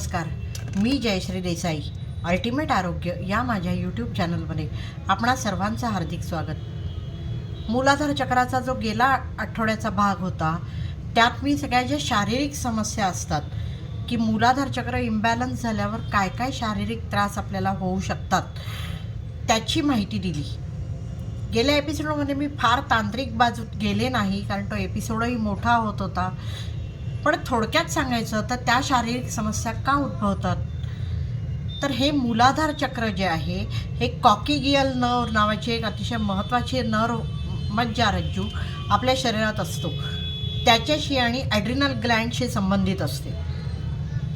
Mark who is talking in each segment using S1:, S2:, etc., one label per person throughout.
S1: नमस्कार मी जयश्री देसाई अल्टिमेट आरोग्य या माझ्या यूट्यूब चॅनलमध्ये आपणा सर्वांचं हार्दिक स्वागत. मूलाधार चक्राचा जो गेला आठवड्याचा भाग होता त्यात मी सगळ्या ज्या शारीरिक समस्या असतात की मूलाधार चक्र इम्बॅलन्स झाल्यावर काय काय शारीरिक त्रास आपल्याला होऊ शकतात त्याची माहिती दिली. गेल्या एपिसोडमध्ये मी फार तांत्रिक बाजूत गेले नाही कारण तो एपिसोडही मोठा होत होता. पण थोडक्यात सांगायचं तर त्या शारीरिक समस्या का उद्भवतात? तर हे मूलाधार चक्र जे आहे हे कॉकिगियल नर्व नावाची एक अतिशय महत्त्वाची नर्व मज्जारज्जू आपल्या शरीरात असतो. त्याच्याशी आणि ॲड्रिनल ग्लँडशी संबंधित असते.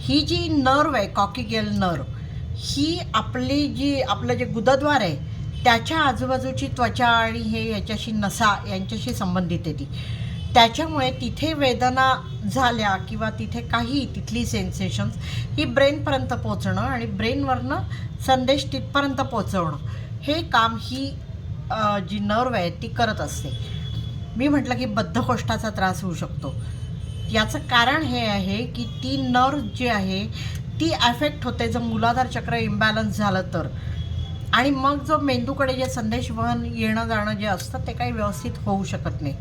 S1: ही जी नर्व आहे कॉकिगियल नर्व ही आपली जी आपलं जे गुदद्वार आहे त्याच्या आजूबाजूची त्वचा आणि हे याच्याशी नसा यांच्याशी संबंधित आहे ती. त्याच्यामुळे तिथे वेदना झाल्या किंवा तिथे काही तिथली सेन्सेशन्स ही ब्रेनपर्यंत पोचणं आणि ब्रेनवरनं संदेश तिथपर्यंत पोचवणं हे काम ही जी नर्व आहे ती करत असते. मी म्हटलं की बद्धकोष्ठाचा त्रास होऊ शकतो. याचं कारण हे आहे की ती नर्व जी आहे ती अफेक्ट होते जर मुलाधार चक्र इम्बॅलन्स झालं तर. आणि मग जो मेंदूकडे जे संदेश वहन येणं जाणं जे असतं ते काही व्यवस्थित होऊ शकत नाही.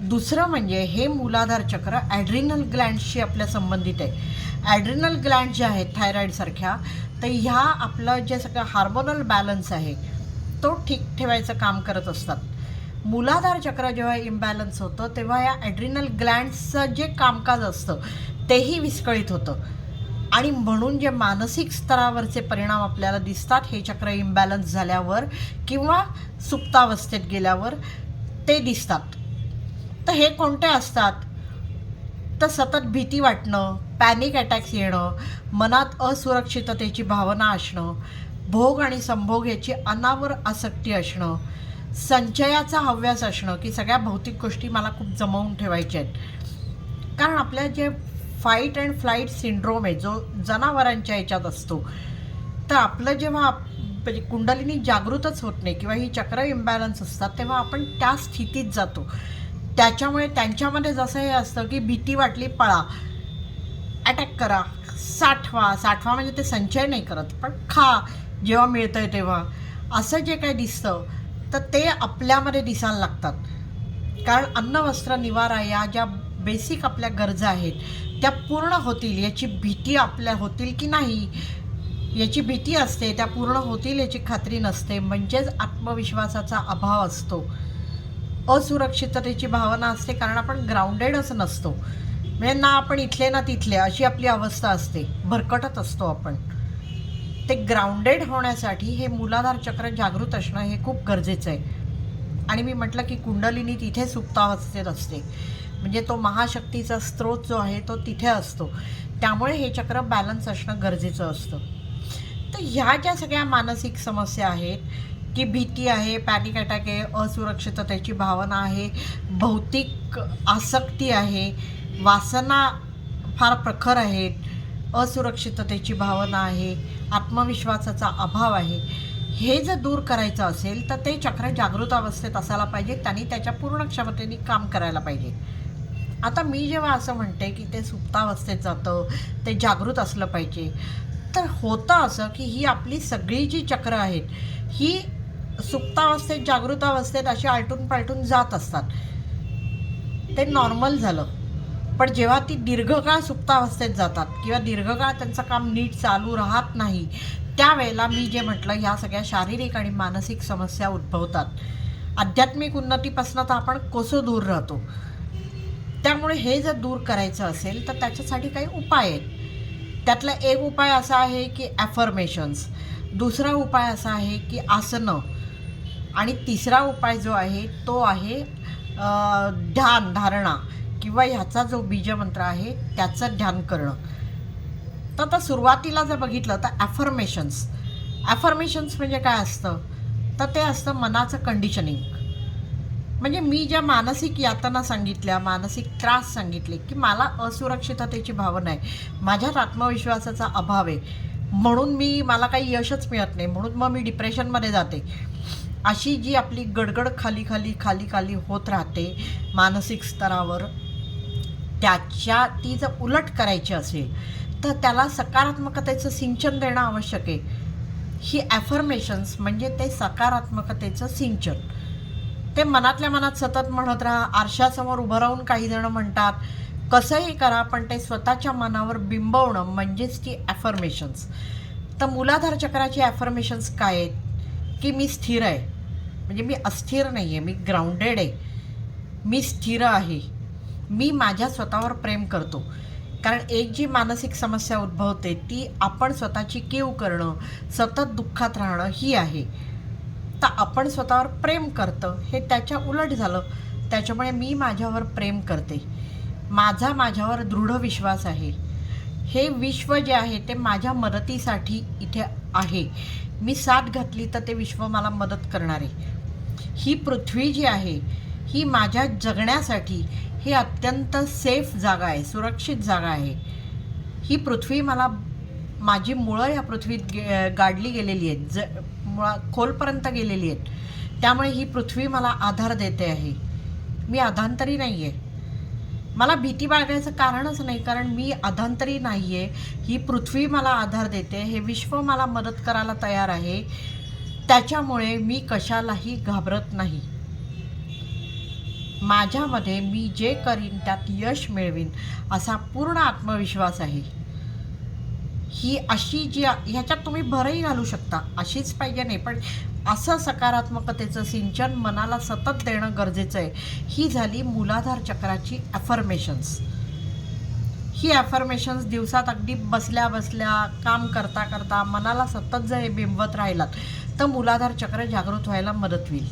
S1: दुसरं म्हणजे हे मूलाधार चक्र ॲड्रिनल ग्लँडशी आपल्या संबंधित आहे. ॲड्रिनल ग्लँड जे आहेत थायरॉईडसारख्या तर ह्या आपलं जे सगळं हार्मोनल बॅलन्स आहे तो ठीक ठेवायचं काम करत असतात. मूलाधार चक्र जेव्हा इम्बॅलन्स होतं तेव्हा या ॲड्रिनल ग्लँड्सचं जे कामकाज असतं तेही विस्कळीत होतं. आणि म्हणून जे मानसिक स्तरावरचे परिणाम आपल्याला दिसतात हे चक्र इम्बॅलन्स झाल्यावर किंवा सुप्तावस्थेत गेल्यावर ते दिसतात. तर हे कोणते असतात? तर सतत भीती वाटणं पॅनिक अटॅक्स येणं मनात असुरक्षिततेची भावना असणं भोग आणि संभोग याची अनावर आसक्ती असणं संचयाचा हव्यास असणं की सगळ्या भौतिक गोष्टी मला खूप जमवून ठेवायच्या आहेत. कारण आपल्या जे फाईट अँड फ्लाईट सिंड्रोम आहे जो जनावरांच्या ह्याच्यात असतो तर आपलं जेव्हा आप- म्हणजे कुंडलिनी जागृतच होत नाही किंवा ही चक्र इम्बॅलन्स असतात तेव्हा आपण त्या स्थितीत जातो. त्याच्यामुळे त्यांच्यामध्ये जसं हे असतं की भीती वाटली पळा. अटॅक करा. साठवा. साठवा म्हणजे ते संचय नाही करत पण खा. जेव्हा मिळतंय तेव्हा. असं जे काही दिसतं तर ते आपल्यामध्ये दिसायला लागतात. कारण अन्न वस्त्र निवारा या ज्या बेसिक आपल्या गरजा आहेत त्या पूर्ण होतील. याची भीती आपल्या होतील की नाही? याची भीती असते त्या पूर्ण होतील याची खात्री नसते. म्हणजेच आत्मविश्वासाचा अभाव असतो. असुरक्षिततेची भावना असते कारण आपण ग्राउंडेडच नसतो. म्हणजे ना आपण इथले ना तिथले अशी आपली अवस्था असते. भरकटत असतो आपण. ते ग्राउंडेड होण्यासाठी हे मूलाधार चक्र जागृत असणं हे खूप गरजेचं आहे. आणि मी म्हटलं की कुंडलिनी तिथे सुप्तावस्थेत असते. म्हणजे तो महाशक्तीचा स्रोत जो आहे तो तिथे असतो. त्यामुळे हे चक्र बॅलन्स असणं गरजेचं असतं. तर ह्या ज्या सगळ्या मानसिक समस्या आहेत की भीती आहे पॅनिक अटॅक आहे असुरक्षिततेची भावना आहे भौतिक आसक्ती आहे वासना फार प्रखर आहेत असुरक्षिततेची भावना आहे आत्मविश्वासाचा अभाव आहे. हे जर दूर करायचं असेल तर ते चक्र जागृत अवस्थेत असायला पाहिजे त्यांनी त्याच्या पूर्ण क्षमतेने काम करायला पाहिजे. आता मी जेव्हा असं म्हणते की ते सुप्तावस्थेत जातं ते जागृत असलं पाहिजे तर होतं असं की ही आपली सगळी जी चक्र आहेत ही सुप्तावस्थेत जागृतावस्थेत असे आलटून पालटून जात असतात. ते नॉर्मल झालं. पण जेव्हा ती दीर्घकाळ सुप्तावस्थेत जातात किंवा दीर्घकाळ त्यांचं काम नीट चालू राहत नाही त्यावेळेला मी जे म्हटलं ह्या सगळ्या शारीरिक आणि मानसिक समस्या उद्भवतात. आध्यात्मिक उन्नतीपासून तर आपण कसं दूर राहतो? त्यामुळे हे जर दूर करायचं असेल तर त्याच्यासाठी काही उपाय आहेत. त्यातला एक उपाय असा आहे की ॲफर्मेशन्स दुसरा उपाय असा आहे की आसनं. आणि तिसरा उपाय जो आहे तो आहे ध्यान धारणा किंवा ह्याचा जो बीजमंत्र आहे त्याचं ध्यान करणं. तर आता सुरुवातीला जर बघितलं तर ॲफर्मेशन्स ॲफर्मेशन्स म्हणजे काय असतं? तर ते असतं मनाचं कंडिशनिंग म्हणजे मी ज्या मानसिक यातना सांगितल्या मानसिक त्रास सांगितले की मला असुरक्षिततेची भावना आहे. माझ्यात आत्मविश्वासाचा अभाव आहे. म्हणून मी मला काही यशच मिळत नाही. म्हणून मग मी डिप्रेशनमध्ये जाते. अशी जी आपली गडगड खाली खाली खाली खाली होत राहते मानसिक स्तरावर त्याच्या ती जर उलट करायची असेल तर त्याला सकारात्मकतेचं सिंचन देणं आवश्यक आहे. ही ॲफर्मेशन्स म्हणजे ते सकारात्मकतेचं सिंचन. ते मनातल्या मनात सतत म्हणत राहा. आरशासमोर उभं राहून काही जण म्हणतात कसंही करा पण ते स्वतःच्या मनावर बिंबवणं म्हणजेच ती ॲफर्मेशन्स तर मुलाधार चक्राची ॲफर्मेशन्स काय आहेत? की मी स्थिर आहे. म्हणजे मी अस्थिर नाही आहे मी ग्राउंडेड आहे. मी स्थिर आहे. मी माझ्या स्वतःवर प्रेम करतो. कारण एक जी मानसिक समस्या उद्भवते ती आपण स्वतःची कीव करणं सतत दुःखात राहणं ही आहे. तर आपण स्वतःवर प्रेम करतं हे त्याच्या उलट झालं. त्याच्यामुळे मी माझ्यावर प्रेम करते. माझा माझ्यावर दृढ विश्वास आहे. हे विश्व जे आहे ते माझ्या मदतीसाठी इथे आहे. मी साथ घातली तर ते विश्व मला मदत करणार. आहे ही पृथ्वी जी आहे ही माझ्या जगण्यासाठी ही अत्यंत सेफ जागा आहे सुरक्षित जागा आहे. ही पृथ्वी मला माझी मुळं या पृथ्वीत गे गाडली गेलेली आहेत ज मुळा खोलपर्यंत गेलेली आहेत. त्यामुळे ही पृथ्वी मला आधार देते आहे. मी आधांतरी नाही आहे मला भीती बाळगायचं कारणच नाही कारण मी अधांतरी नाही आहे ही पृथ्वी मला आधार देते हे विश्व मला मदत करायला तयार आहे. त्याच्यामुळे मी कशालाही घाबरत नाही. माझ्यामध्ये मी जे करीन त्यात यश मिळवीन असा पूर्ण आत्मविश्वास आहे. ही अशी जी ह्याच्यात तुम्ही भरही घालू शकता अशीच पाहिजे नाही पण असं सकारात्मकतेचं सिंचन मनाला सतत देणं गरजेचं आहे. ही झाली मूलाधार चक्राची ॲफर्मेशन्स ही ॲफर्मेशन्स दिवसात अगदी बसल्या बसल्या काम करता करता मनाला सतत जर हे बिंबवत राहिलात तर मूलाधार चक्र जागृत व्हायला मदत होईल.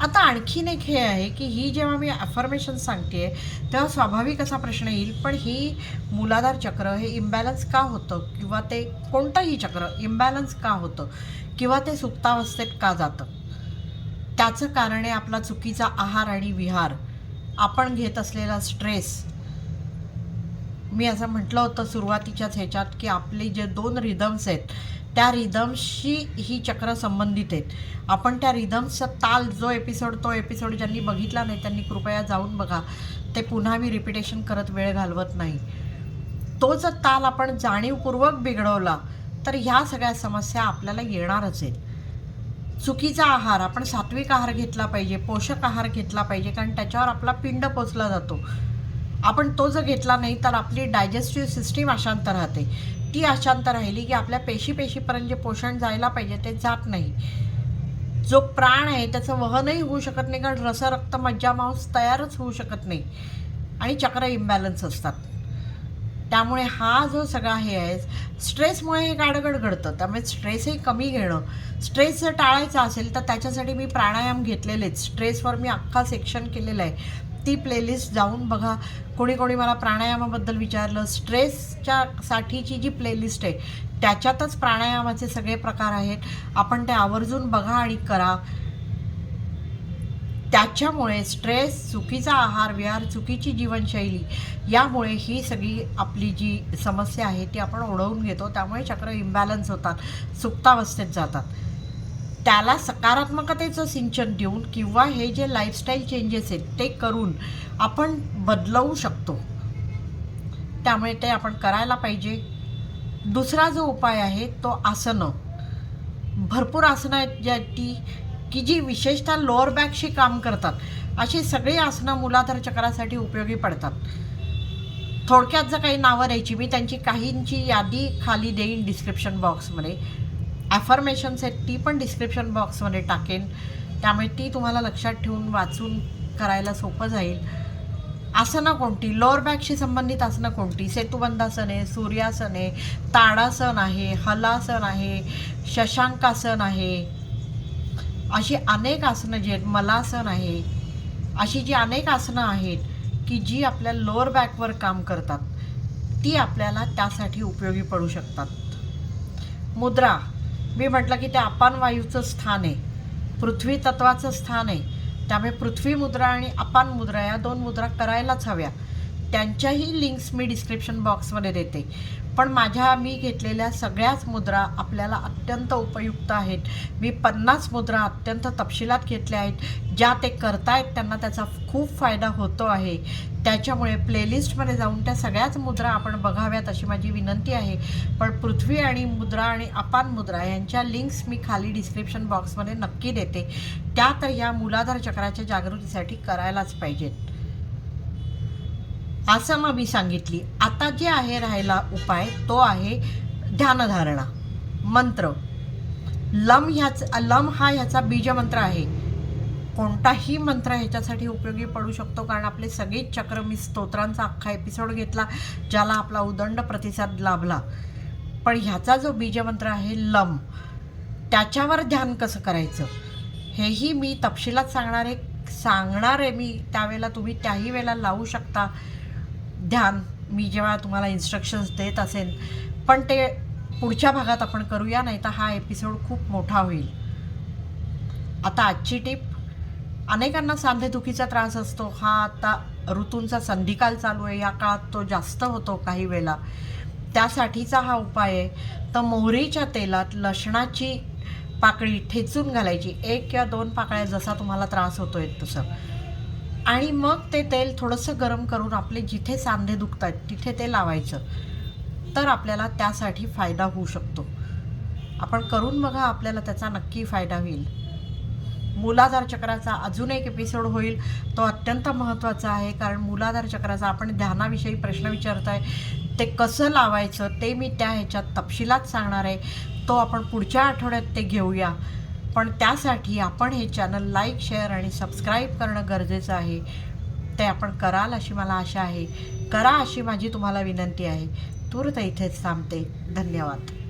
S1: आता आणखीन एक हे आहे की ही जेव्हा मी ॲफर्मेशन सांगते तेव्हा स्वाभाविक असा प्रश्न येईल पण ही मूलाधार चक्र हे इम्बॅलन्स का होतं? किंवा ते कोणतंही चक्र इम्बॅलन्स का होतं? किंवा ते सुप्तावस्थेत का जातं? त्याचं कारण आहे आपला चुकीचा आहार आणि विहार आपण घेत असलेला स्ट्रेस मी असं म्हटलं होतं सुरुवातीच्याच ह्याच्यात की आपले जे दोन रिदम्स आहेत त्या रिदम्सशी ही चक्र संबंधित आहेत. आपण त्या रिदम्सचा ताल जो एपिसोड तो एपिसोड ज्यांनी बघितला नाही त्यांनी कृपया जाऊन बघा. ते पुन्हा मी रिपिटेशन करत वेळ घालवत नाही. तो जर ताल आपण जाणीवपूर्वक बिघडवला तर ह्या सगळ्या समस्या आपल्याला येणारच आहेत. चुकीचा आहार आपण सात्विक आहार घेतला पाहिजे पोषक आहार घेतला पाहिजे कारण त्याच्यावर आपला पिंड पोचला जातो. आपण तो जर घेतला नाही तर आपली डायजेस्टिव्ह सिस्टीम अशांत राहते. ती अशांत राहिली की आपल्या पेशी पेशीपर्यंत जे पोषण जायला पाहिजे ते जात नाही. जो प्राण आहे त्याचं वहनही होऊ शकत नाही कारण रस रक्त मज्जा मांस तयारच होऊ शकत नाही. आणि चक्र इम्बॅलन्स असतात. त्यामुळे हा जो सगळा हे आहे स्ट्रेसमुळे हे गाडगड घडतं. त्यामुळे स्ट्रेसही कमी घेणं. स्ट्रेस जर टाळायचा असेल तर त्याच्यासाठी मी प्राणायाम घेतलेलेच स्ट्रेसवर मी अख्खा सेक्शन केलेलं आहे. ती प्लेलिस्ट जाऊन बघा. कोणी कोणी मला प्राणायामाबद्दल विचारलं स्ट्रेसच्या साठीची जी प्लेलिस्ट आहे त्याच्यातच प्राणायामाचे सगळे प्रकार आहेत. आपण ते आवर्जून बघा आणि करा. त्याच्यामुळे स्ट्रेस चुकीचा आहार विहार चुकीची जीवनशैली यामुळे ही सगळी आपली जी समस्या आहे ती आपण ओढवून घेतो. त्यामुळे चक्र इम्बॅलन्स होतात सुप्तावस्थेत जातात. त्याला सकारात्मकतेचं सिंचन देऊन किंवा हे जे लाईफस्टाईल चेंजेस आहेत ते करून आपण बदलवू शकतो. त्यामुळे ते आपण करायला पाहिजे. दुसरा जो उपाय आहे तो आसनं. भरपूर आसनं आहेत ज्या ती की जी विशेषतः लोअर बॅकशी काम करतात अशी सगळी आसनं मुलाधार चक्रासाठी उपयोगी पडतात. थोडक्यात जर काही नावं द्यायची मी त्यांची काहींची यादी खाली देईन डिस्क्रिप्शन बॉक्समध्ये ॲफर्मेशन्स आहेत ती पण डिस्क्रिप्शन बॉक्समध्ये टाकेन. त्यामुळे ती तुम्हाला लक्षात ठेवून वाचून करायला सोपं जाईल. आसनं कोणती? लोअर बॅकशी संबंधित आसनं कोणती? सेतुबंधासन आहे सूर्यासन आहे ताडासन आहे हलासन आहे शशांकासन आहे. अशी अनेक आसनं जी आहेत मलासन आहे अशी जी अनेक आसनं आहेत की जी आपल्या लोअर बॅकवर काम करतात ती आपल्याला त्यासाठी उपयोगी पडू शकतात. मुद्रा मी म्हटलं की ते अपान वायूचं स्थान आहे पृथ्वी तत्वाचं स्थान आहे त्यामुळे पृथ्वी मुद्रा आणि अपान मुद्रा या दोन मुद्रा करायलाच हव्या. त्यांच्याही लिंक्स मी डिस्क्रिप्शन बॉक्समध्ये देते. पण माझ्या मी घेतलेल्या सगळ्याच मुद्रा आपल्याला अत्यंत उपयुक्त आहेत. मी पन्नास मुद्रा अत्यंत तपशिलात घेतल्या आहेत. ज्या ते करतायत त्यांना त्याचा खूप फायदा होतो आहे. त्याच्यामुळे प्लेलिस्टमध्ये जाऊन त्या सगळ्याच मुद्रा आपण बघाव्यात अशी माझी विनंती आहे. पण पृथ्वी आणि मुद्रा आणि अपान मुद्रा यांच्या लिंक्स मी खाली डिस्क्रिप्शन बॉक्समध्ये नक्की देते. त्या तर या मुलाधार चक्राच्या जागृतीसाठी करायलाच पाहिजेत. असं मग मी सांगितली. आता जे आहे राहायला उपाय तो आहे ध्यानधारणा. मंत्र. लम ह्याच लम हा ह्याचा बीजमंत्र आहे. कोणताही मंत्र ह्याच्यासाठी उपयोगी पडू शकतो कारण आपले सगळेच चक्र मी स्तोत्रांचा अख्खा एपिसोड घेतला ज्याला आपला उदंड प्रतिसाद लाभला. पण ह्याचा जो बीजमंत्र आहे लम त्याच्यावर ध्यान कसं करायचं? हेही मी तपशिलात सांगणारे सांगणार आहे मी. त्यावेळेला तुम्ही त्याही वेळेला लावू शकता. ध्यान मी जेव्हा तुम्हाला इन्स्ट्रक्शन्स देत असेन पण ते पुढच्या भागात आपण करूया नाही तर हा एपिसोड खूप मोठा होईल. आता आजची टीप अनेकांना सांधेदुखीचा त्रास असतो. हा आता ऋतूंचा संधिकाल चालू आहे. या काळात तो जास्त होतो काही वेळेला. त्यासाठीचा हा उपाय आहे. तर मोहरीच्या तेलात लसणाची पाकळी ठेचून घालायची. एक किंवा दोन पाकळ्या जसा तुम्हाला त्रास होतोय तसं. आणि मग ते तेल थोडंसं गरम करून आपले जिथे सांधे दुखतात तिथे ते लावायचं. तर आपल्याला त्यासाठी फायदा होऊ शकतो. आपण करून बघा आपल्याला त्याचा नक्की फायदा होईल. मूलाधार चक्राचा अजून एक एपिसोड होईल. तो अत्यंत महत्त्वाचा आहे कारण मूलाधार चक्राचा आपण ध्यानाविषयी प्रश्न विचारताय. ते कसं लावायचं ते मी त्या ह्याच्यात तपशिलात सांगणार आहे. तो आपण पुढच्या आठवड्यात ते घेऊया. पण त्यासाठी आपण हे चॅनल लाईक शेअर आणि सबस्क्राईब करणं गरजेचं आहे. ते आपण कराल अशी मला आशा आहे. करा अशी माझी तुम्हाला विनंती आहे. तूर्त इथेच थांबते. धन्यवाद.